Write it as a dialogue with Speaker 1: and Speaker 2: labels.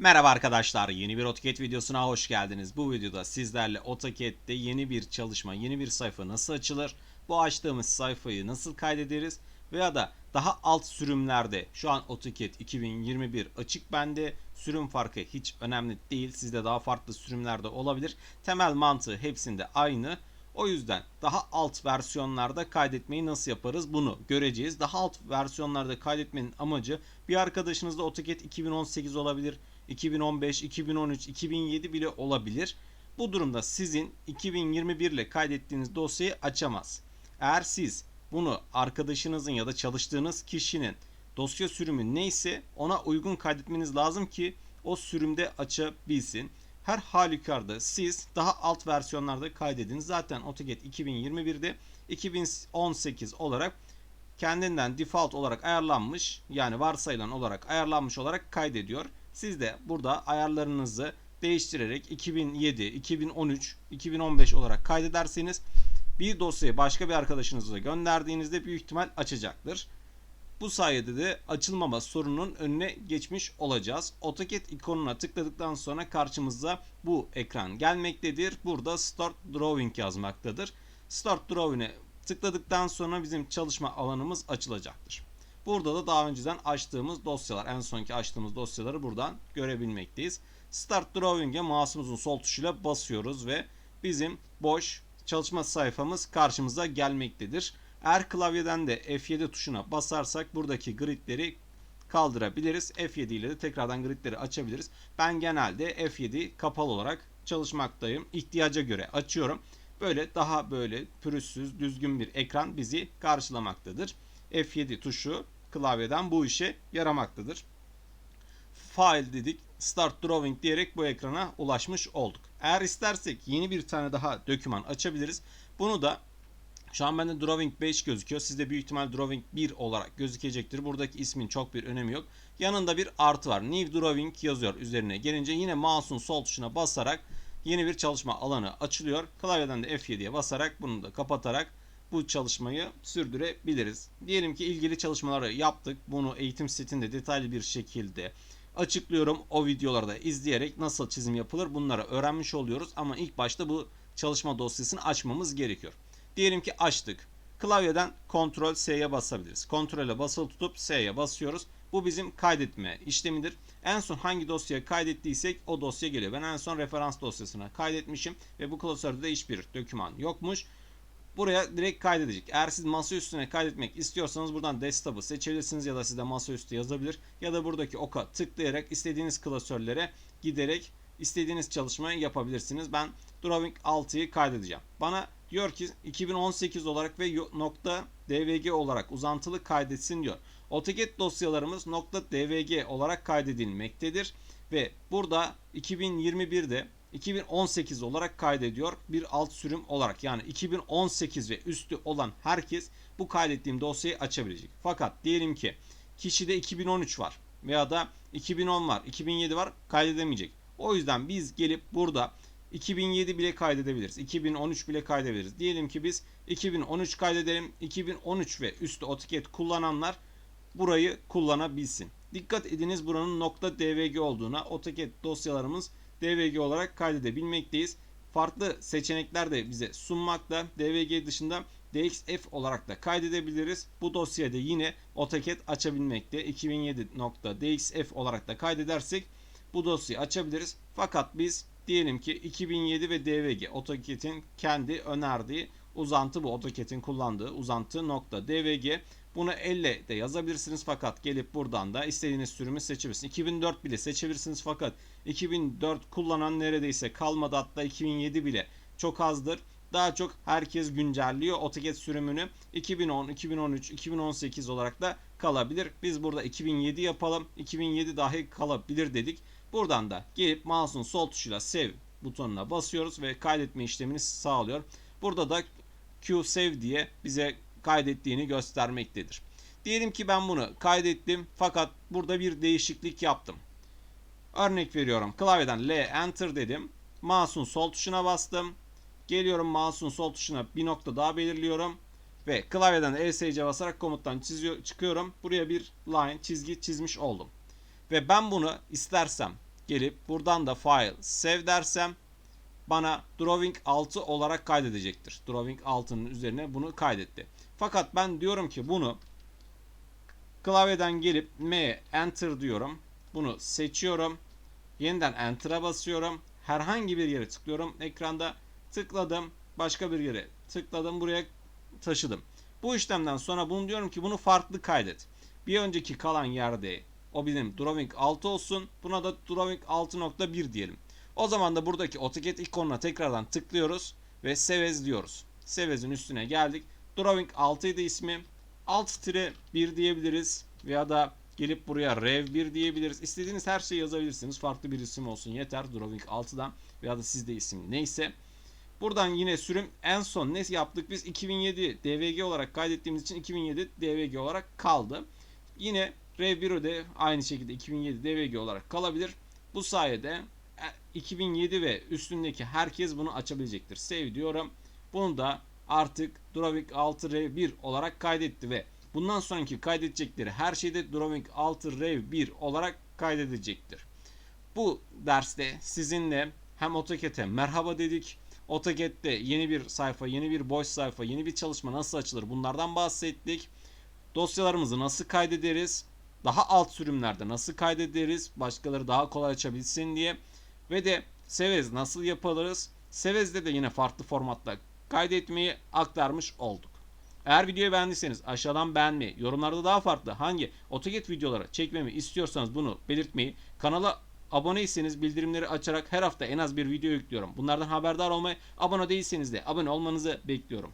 Speaker 1: Merhaba arkadaşlar, yeni bir AutoCAD videosuna hoş geldiniz. Bu videoda sizlerle AutoCAD'de yeni bir çalışma, yeni bir sayfa nasıl açılır, bu açtığımız sayfayı nasıl kaydederiz veya da daha alt sürümlerde şu an AutoCAD 2021 açık bende sürüm farkı hiç önemli değil. Sizde daha farklı sürümlerde olabilir. Temel mantığı hepsinde aynı. O yüzden daha alt versiyonlarda kaydetmeyi nasıl yaparız bunu göreceğiz. Daha alt versiyonlarda kaydetmenin amacı bir arkadaşınızda AutoCAD 2018 olabilir, 2015, 2013, 2007 bile olabilir. Bu durumda sizin 2021 ile kaydettiğiniz dosyayı açamaz. Eğer siz bunu arkadaşınızın ya da çalıştığınız kişinin dosya sürümü neyse ona uygun kaydetmeniz lazım ki o sürümde açabilsin. Her halükarda siz daha alt versiyonlarda kaydedin. Zaten AutoCAD 2021'de 2018 olarak kendinden default olarak ayarlanmış yani varsayılan olarak ayarlanmış olarak kaydediyor. Siz de burada ayarlarınızı değiştirerek 2007, 2013, 2015 olarak kaydederseniz bir dosyayı başka bir arkadaşınıza gönderdiğinizde büyük ihtimal açacaktır. Bu sayede de açılmama sorunun önüne geçmiş olacağız. AutoCAD ikonuna tıkladıktan sonra karşımıza bu ekran gelmektedir. Burada Start Drawing yazmaktadır. Start Drawing'e tıkladıktan sonra bizim çalışma alanımız açılacaktır. Burada da daha önceden açtığımız dosyalar, en sonki açtığımız dosyaları buradan görebilmekteyiz. Start Drawing'e mouse'umuzun sol tuşuyla basıyoruz ve bizim boş çalışma sayfamız karşımıza gelmektedir. Eğer klavyeden de F7 tuşuna basarsak buradaki gridleri kaldırabiliriz. F7 ile de tekrardan gridleri açabiliriz. Ben genelde F7 kapalı olarak çalışmaktayım. İhtiyaca göre açıyorum. Böyle daha böyle pürüzsüz, düzgün bir ekran bizi karşılamaktadır. F7 tuşu klavyeden bu işe yaramaktadır. File dedik, Start Drawing diyerek bu ekrana ulaşmış olduk. Eğer istersek yeni bir tane daha doküman açabiliriz. Bunu da şu an bende Drawing 5 gözüküyor. Sizde büyük ihtimal Drawing 1 olarak gözükecektir. Buradaki ismin çok bir önemi yok. Yanında bir artı var. New Drawing yazıyor üzerine. Gelince yine mouse'un sol tuşuna basarak yeni bir çalışma alanı açılıyor. Klavyeden de F7'ye basarak bunu da kapatarak bu çalışmayı sürdürebiliriz. Diyelim ki ilgili çalışmaları yaptık. Bunu eğitim setinde detaylı bir şekilde açıklıyorum. O videolarda izleyerek nasıl çizim yapılır bunları öğrenmiş oluyoruz. Ama ilk başta bu çalışma dosyasını açmamız gerekiyor. Diyelim ki açtık. Klavyeden Ctrl S'ye basabiliriz. Ctrl'e basılı tutup S'ye basıyoruz. Bu bizim kaydetme işlemidir. En son hangi dosyaya kaydettiysek o dosya geliyor. Ben en son referans dosyasına kaydetmişim ve bu klasörde de hiçbir doküman yokmuş. Buraya direkt kaydedecek. Eğer siz masa üstüne kaydetmek istiyorsanız buradan desktop'ı seçebilirsiniz ya da size masaüstü yazabilir. Ya da buradaki oka tıklayarak istediğiniz klasörlere giderek istediğiniz çalışmayı yapabilirsiniz. Ben Drawing 6'yı kaydedeceğim. Bana diyor ki 2018 olarak ve nokta .dvg olarak uzantılı kaydetsin diyor. AutoCAD dosyalarımız nokta .dvg olarak kaydedilmektedir ve burada 2021'de 2018 olarak kaydediyor bir alt sürüm olarak. Yani 2018 ve üstü olan herkes bu kaydettiğim dosyayı açabilecek. Fakat diyelim ki kişide 2013 var veya da 2010 var, 2007 var kaydedemeyecek. O yüzden biz gelip burada 2007 bile kaydedebiliriz. 2013 bile kaydedebiliriz. Diyelim ki biz 2013 kaydedelim. 2013 ve üstü AutoCAD kullananlar burayı kullanabilsin. Dikkat ediniz buranın nokta .dvg olduğuna. AutoCAD dosyalarımız DVG olarak kaydedebilmekteyiz. Farklı seçenekler de bize sunmakta. DVG dışında DXF olarak da kaydedebiliriz. Bu dosyada yine AutoCAD açabilmekte. 2007.dxf olarak da kaydedersek bu dosyayı açabiliriz. Fakat biz diyelim ki 2007 ve DVG AutoCAD'in kendi önerdiği uzantı bu AutoCAD'in kullandığı uzantı nokta DVG bunu elle de yazabilirsiniz fakat gelip buradan da istediğiniz sürümü seçebilirsiniz. 2004 bile seçebilirsiniz fakat 2004 kullanan neredeyse kalmadı hatta 2007 bile çok azdır. Daha çok herkes güncelliyor AutoCAD sürümünü 2010, 2013, 2018 olarak da kalabilir. Biz burada 2007 yapalım. 2007 dahi kalabilir dedik. Buradan da gelip mouse'un sol tuşuyla save butonuna basıyoruz ve kaydetme işlemini sağlıyor. Burada da Q save diye bize kaydettiğini göstermektedir. Diyelim ki ben bunu kaydettim fakat burada bir değişiklik yaptım. Örnek veriyorum. Klavyeden L enter dedim. Mouse'un sol tuşuna bastım. Geliyorum mouse'un sol tuşuna bir nokta daha belirliyorum. Ve klavyeden ESC basarak komuttan çiziyor, çıkıyorum. Buraya bir line, çizgi çizmiş oldum. Ve ben bunu istersem gelip buradan da file save dersem bana drawing 6 olarak kaydedecektir. Drawing 6'nın üzerine bunu kaydetti. Fakat ben diyorum ki bunu klavyeden gelip M enter diyorum. Bunu seçiyorum. Yeniden enter'a basıyorum. Herhangi bir yere tıklıyorum. Ekranda tıkladım. Başka bir yere tıkladım. Buraya taşıdım. Bu işlemden sonra bunu diyorum ki bunu farklı kaydet. Bir önceki kalan yerde o benim drawing 6 olsun. Buna da drawing 6.1 diyelim. O zaman da buradaki AutoCAD ikonuna tekrardan tıklıyoruz ve Save as diyoruz. Save as'in üstüne geldik. Drawing 6 idi ismi. Alt tire 1 diyebiliriz veya da gelip buraya rev 1 diyebiliriz. İstediğiniz her şeyi yazabilirsiniz. Farklı bir isim olsun yeter. Drawing 6'dan veya da sizde isim neyse. Buradan yine sürüm en son ne yaptık biz 2007 DVG olarak kaydettiğimiz için 2007 DVG olarak kaldı. Yine Rev 1 de aynı şekilde 2007 DVG olarak kalabilir. Bu sayede 2007 ve üstündeki herkes bunu açabilecektir. Save diyorum. Bunu da artık Drawing 6 Rev 1 olarak kaydetti ve bundan sonraki kaydedecekleri her şeyde Drawing 6 Rev 1 olarak kaydedecektir. Bu derste sizinle hem AutoCAD'e merhaba dedik. AutoCAD'de yeni bir sayfa, yeni bir boş sayfa, yeni bir çalışma nasıl açılır bunlardan bahsettik. Dosyalarımızı nasıl kaydederiz? Daha alt sürümlerde nasıl kaydederiz? Başkaları daha kolay açabilsin diye. Ve de Sevez nasıl yapılırız? Sevez'de de yine farklı formatta kaydetmeyi aktarmış olduk. Eğer videoyu beğendiyseniz aşağıdan beğenmeyi, yorumlarda daha farklı hangi AutoCAD videoları çekmemi istiyorsanız bunu belirtmeyi, kanala aboneyseniz bildirimleri açarak her hafta en az bir video yüklüyorum. Bunlardan haberdar olmayı, abone değilseniz de abone olmanızı bekliyorum.